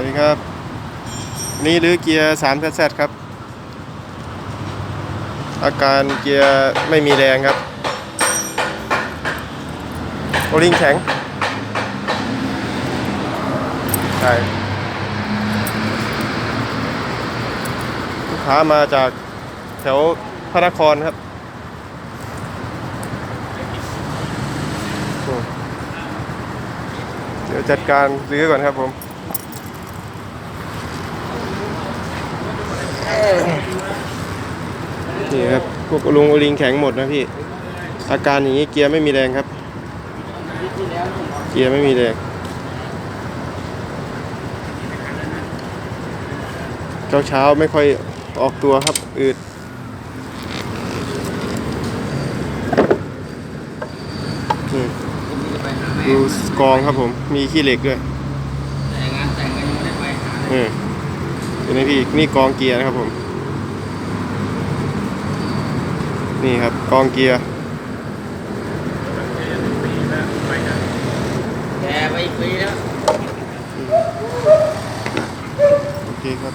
วัสดีครับ นี่รื้อเกียร์3 z ครับ อาการเกียร์ไม่มีแรงครับโอลิงแข็ง ใช่ลูกค้ามาจากแถวพระนครครับเดี๋ยวจัดการรื้อก่อนครับผม นี่ครับพวกลุงโอลิงแข็งหมดนะพี่ อาการอย่างนี้เกียร์ไม่มีแรงครับ เกียร์ไม่มีแรงเช้าเช้าๆไม่ค่อยออกตัวครับอืดนี่ดูกองครับผม มีขี้เหล็กด้วยแต่งานแต่งก็ยังไม่ได้ไปหาเลย นี่เห็นไหมพี่นี่กองเกียร์นะครับผม นี่ครับกองเกียร์แกไปอีกปีแล้วโอเคครับ